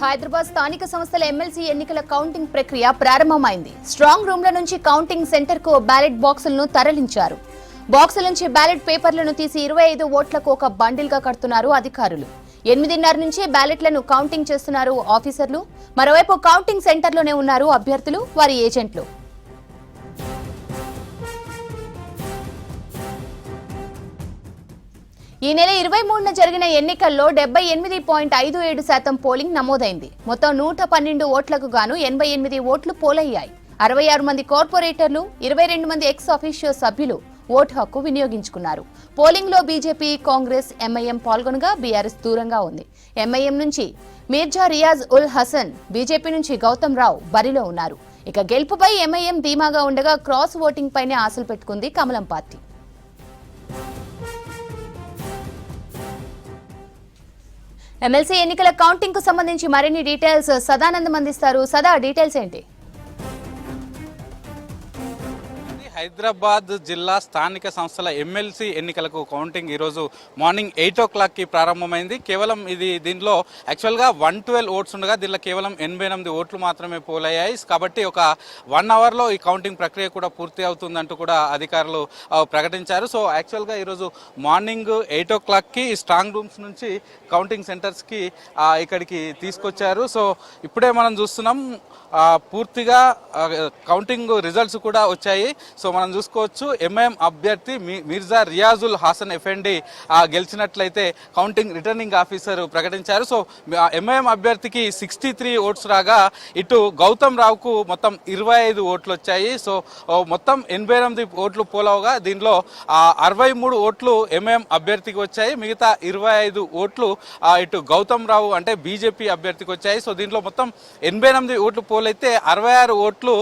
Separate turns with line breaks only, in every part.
హైదరాబాద్ స్థానిక సంస్థల ఎమ్మెల్సీ ఎన్నికల కౌంటింగ్ ప్రక్రియ ప్రారంభమైంది. స్ట్రాంగ్ రూమ్ల నుంచి కౌంటింగ్ సెంటర్కు బ్యాలెట్ బాక్సులను తరలించారు. బాక్సుల నుంచి బ్యాలెట్ పేపర్లను తీసి ఇరవై ఐదు ఓట్లకు ఒక బండిల్గా కడుతున్నారు అధికారులు. ఎనిమిదిన్నర నుంచి బ్యాలెట్లను కౌంటింగ్ చేస్తున్నారు ఆఫీసర్లు. మరోవైపు కౌంటింగ్ సెంటర్లోనే ఉన్నారు అభ్యర్థులు వారి ఏజెంట్లు. ఈ నెల ఇరవై మూడున జరిగిన ఎన్నికల్లో డెబ్బై ఎనిమిది పాయింట్ ఐదు ఏడు శాతం పోలింగ్ నమోదైంది. మొత్తం నూట పన్నెండు ఓట్లకు గాను ఎనభై ఎనిమిది ఓట్లు పోలయ్యాయి. అరవై ఆరు మంది కార్పొరేటర్లు ఇరవై రెండు మంది ఎక్స్ ఆఫీషియో సభ్యులు ఓటు హక్కు వినియోగించుకున్నారు. పోలింగ్లో బీజేపీ కాంగ్రెస్ ఎంఐఎం పాల్గొనగా బీఆర్ఎస్ దూరంగా ఉంది. ఎంఐఎం నుంచి మీర్జా రియాజ్ ఉల్ హసన్ బీజేపీ నుంచి గౌతమ్ రావు బరిలో ఉన్నారు. ఇక గెలుపుపై ఎంఐఎం ధీమాగా ఉండగా క్రాస్ ఓటింగ్ పైనే ఆశలు పెట్టుకుంది కమలం పార్టీ. ఎమ్మెల్సీ ఎన్నికల కౌంటింగ్కు సంబంధించి మరిన్ని డీటెయిల్స్ సదానందం అందిస్తారు. సదా డీటెయిల్స్ ఏంటి?
హైదరాబాద్ జిల్లా స్థానిక సంస్థల ఎమ్మెల్సీ ఎన్నికలకు కౌంటింగ్ ఈరోజు మార్నింగ్ ఎయిట్ ఓ క్లాక్కి ప్రారంభమైంది. కేవలం ఇది దీనిలో యాక్చువల్గా వన్ ట్వెల్వ్ ఓట్స్ ఉండగా దీనిలో కేవలం ఎనభై ఎనిమిది ఓట్లు మాత్రమే పోలయ్యాయి. కాబట్టి ఒక వన్ అవర్లో ఈ కౌంటింగ్ ప్రక్రియ కూడా పూర్తి అవుతుందంటూ కూడా అధికారులు ప్రకటించారు. సో యాక్చువల్గా ఈరోజు మార్నింగ్ ఎయిట్ ఓ క్లాక్కి స్ట్రాంగ్ రూమ్స్ నుంచి కౌంటింగ్ సెంటర్స్కి ఇక్కడికి తీసుకొచ్చారు. సో ఇప్పుడే మనం చూస్తున్నాం పూర్తిగా కౌంటింగ్ రిజల్ట్స్ కూడా వచ్చాయి. సో సో మనం చూసుకోవచ్చు ఎంఐఎం అభ్యర్థి మీ- మిర్జా రియాజుల్ హాసన్ ఎఫెండి గెలిచినట్లయితే కౌంటింగ్ రిటర్నింగ్ ఆఫీసర్ ప్రకటించారు. సో ఎంఐఎం అభ్యర్థికి సిక్స్టీ త్రీ ఓట్స్ రాగా ఇటు గౌతమ్ రావుకు మొత్తం ఇరవై ఐదు ఓట్లు వచ్చాయి. సో మొత్తం ఎనభై ఎనిమిది ఓట్లు పోలవగా దీనిలో అరవై మూడు ఓట్లు ఎంఐఎం అభ్యర్థికి వచ్చాయి. మిగతా ఇరవై ఐదు ఓట్లు ఇటు గౌతమ్ రావు అంటే బీజేపీ అభ్యర్థికి వచ్చాయి. సో దీంట్లో మొత్తం ఎనభై ఎనిమిది ఓట్లు పోలైతే అరవై ఆరు ఓట్లు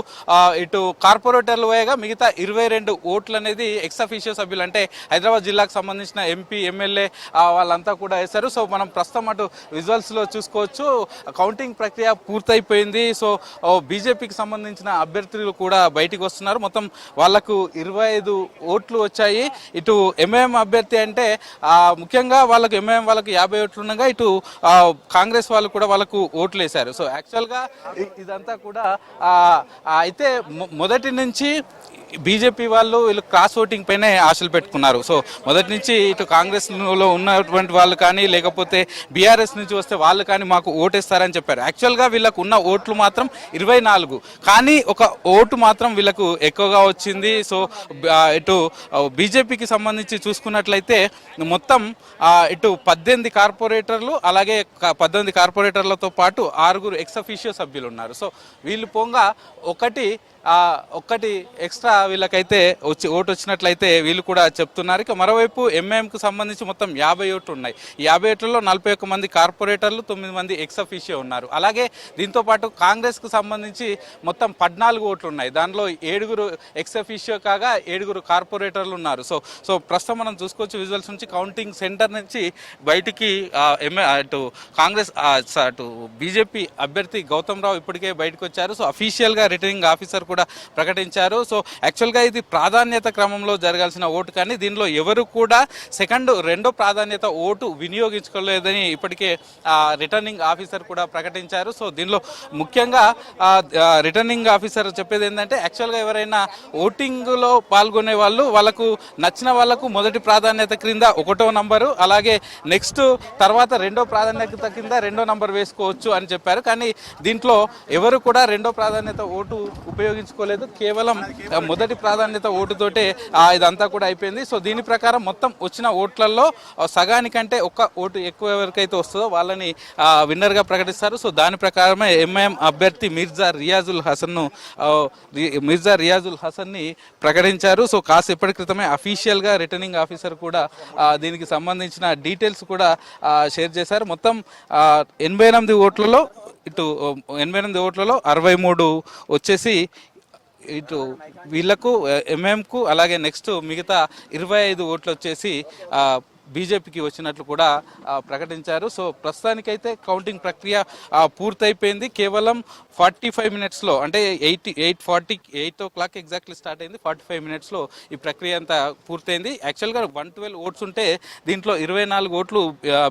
ఇటు కార్పొరేటర్లు వేయగా మిగతా ఇరవై రెండు ఓట్లు అనేది ఎక్సఫీషియో సభ్యులు అంటే హైదరాబాద్ జిల్లాకు సంబంధించిన ఎంపీ ఎమ్మెల్యే వాళ్ళంతా కూడా వేశారు. సో మనం ప్రస్తుతం అటు విజువల్స్లో చూసుకోవచ్చు. కౌంటింగ్ ప్రక్రియ పూర్తయిపోయింది. సో బీజేపీకి సంబంధించిన అభ్యర్థులు కూడా బయటికి వస్తున్నారు. మొత్తం వాళ్ళకు ఇరవై ఐదు ఓట్లు వచ్చాయి. ఇటు ఎంఐఎం అభ్యర్థి అంటే ముఖ్యంగా వాళ్ళకు ఎంఐఎం వాళ్ళకు యాభై ఓట్లు ఉండగా ఇటు కాంగ్రెస్ వాళ్ళు కూడా వాళ్ళకు ఓట్లు వేశారు. సో యాక్చువల్గా ఇదంతా కూడా అయితే మొదటి నుంచి బీజేపీ వాళ్ళు వీళ్ళు క్రాస్ ఓటింగ్ పైనే ఆశలు పెట్టుకున్నారు. సో మొదటి నుంచి ఇటు కాంగ్రెస్లో ఉన్నటువంటి వాళ్ళు కానీ లేకపోతే బీఆర్ఎస్ నుంచి వస్తే వాళ్ళు కానీ మాకు ఓటేస్తారని చెప్పారు. యాక్చువల్గా వీళ్ళకు ఉన్న ఓట్లు మాత్రం ఇరవై నాలుగు. కానీ ఒక ఓటు మాత్రం వీళ్ళకు ఎక్కువగా వచ్చింది. సో ఇటు బీజేపీకి సంబంధించి చూసుకున్నట్లయితే మొత్తం ఇటు పద్దెనిమిది కార్పొరేటర్లు అలాగే పద్దెనిమిది కార్పొరేటర్లతో పాటు ఆరుగురు ఎక్స్ అఫీషియో సభ్యులు ఉన్నారు. సో వీళ్ళు పోగా ఒకటి ఒకటి ఎక్స్ట్రా వీళ్ళకైతే వచ్చి ఓటు వచ్చినట్లయితే వీళ్ళు కూడా చెప్తున్నారు. ఇక మరోవైపు ఎంఐఎంకు సంబంధించి మొత్తం యాభై ఓట్లు ఉన్నాయి. యాభై ఓట్లలో నలభై ఒక్క మంది కార్పొరేటర్లు తొమ్మిది మంది ఎక్స్అఫీషియో ఉన్నారు. అలాగే దీంతో పాటు కాంగ్రెస్కు సంబంధించి మొత్తం పద్నాలుగు ఓట్లు ఉన్నాయి. దానిలో ఏడుగురు ఎక్స్అఫీషియో కాగా ఏడుగురు కార్పొరేటర్లు ఉన్నారు. సో సో ప్రస్తుతం మనం చూసుకోవచ్చు విజువల్స్ నుంచి కౌంటింగ్ సెంటర్ నుంచి బయటికి ఎంఏ అటు కాంగ్రెస్ అటు బీజేపీ అభ్యర్థి గౌతమ్ రావు ఇప్పటికే బయటకు వచ్చారు. సో అఫీషియల్గా రిటర్నింగ్ ఆఫీసర్ కూడా ప్రకటించారు. సో యాక్చువల్ యాక్చువల్గా ఇది ప్రాధాన్యత క్రమంలో జరగాల్సిన ఓటు కానీ దీనిలో ఎవరు కూడా సెకండ్ రెండో ప్రాధాన్యత ఓటు వినియోగించుకోలేదని ఇప్పటికే రిటర్నింగ్ ఆఫీసర్ కూడా ప్రకటించారు. సో దీనిలో ముఖ్యంగా రిటర్నింగ్ ఆఫీసర్ చెప్పేది ఏంటంటే యాక్చువల్గా ఎవరైనా ఓటింగ్లో పాల్గొనే వాళ్ళు వాళ్ళకు నచ్చిన వాళ్ళకు మొదటి ప్రాధాన్యత క్రింద ఒకటో నంబరు అలాగే నెక్స్ట్ తర్వాత రెండో ప్రాధాన్యత కింద రెండో నంబర్ వేసుకోవచ్చు అని చెప్పారు. కానీ దీంట్లో ఎవరు కూడా రెండో ప్రాధాన్యత ఓటు ఉపయోగించుకోలేదు. కేవలం మొదటి మొదటి ప్రాధాన్యత ఓటుతోటే ఇదంతా కూడా అయిపోయింది. సో దీని ప్రకారం మొత్తం వచ్చిన ఓట్లలో సగానికంటే ఒక్క ఓటు ఎక్కువ ఎవరికైతే వస్తుందో వాళ్ళని విన్నర్గా ప్రకటిస్తారు. సో దాని ప్రకారమే ఎంఐఎం అభ్యర్థి మిర్జా రియాజుల్ హసన్ను మిర్జా రియాజుల్ హసన్ని ప్రకటించారు. సో కాసేపటి క్రితమే అఫీషియల్గా రిటర్నింగ్ ఆఫీసర్ కూడా దీనికి సంబంధించిన డీటెయిల్స్ కూడా షేర్ చేశారు. మొత్తం ఎనభై ఎనిమిది ఓట్లలో ఇటు ఎనభై ఎనిమిది ఓట్లలో అరవై మూడు వచ్చేసి ఇటు వీళ్ళకు ఎంఎంకు అలాగే నెక్స్ట్ మిగతా ఇరవై ఐదు ఓట్లు వచ్చేసి బీజేపీకి వచ్చినట్లు కూడా ప్రకటించారు. సో ప్రస్తుతానికైతే కౌంటింగ్ ప్రక్రియ పూర్తయిపోయింది. కేవలం ఫార్టీ ఫైవ్ మినిట్స్లో అంటే eight eight forty eight o'clock exactly start అయింది. ఫార్టీ ఫైవ్ మినిట్స్లో ఈ ప్రక్రియ అంతా పూర్తయింది. యాక్చువల్గా వన్ ట్వెల్వ్ ఓట్స్ ఉంటే దీంట్లో ఇరవై నాలుగు ఓట్లు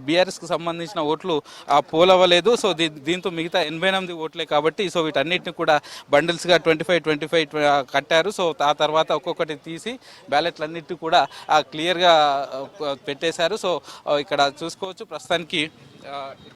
బీఆర్ఎస్కి సంబంధించిన ఓట్లు ఆ, పోలవ్వలేదు. సో దీ దీంతో మిగతా ఎనభై ఎనిమిది ఓట్లే కాబట్టి సో వీటన్నిటిని కూడా బండిల్స్గా ట్వంటీ ఫైవ్ ట్వంటీ ఫైవ్ కట్టారు. సో ఆ తర్వాత ఒక్కొక్కటి తీసి బ్యాలెట్లన్నిటి కూడా క్లియర్గా పెట్టి పెట్టేశారు. సో ఇక్కడ చూసుకోవచ్చు. ప్రస్తుతానికి ఆ,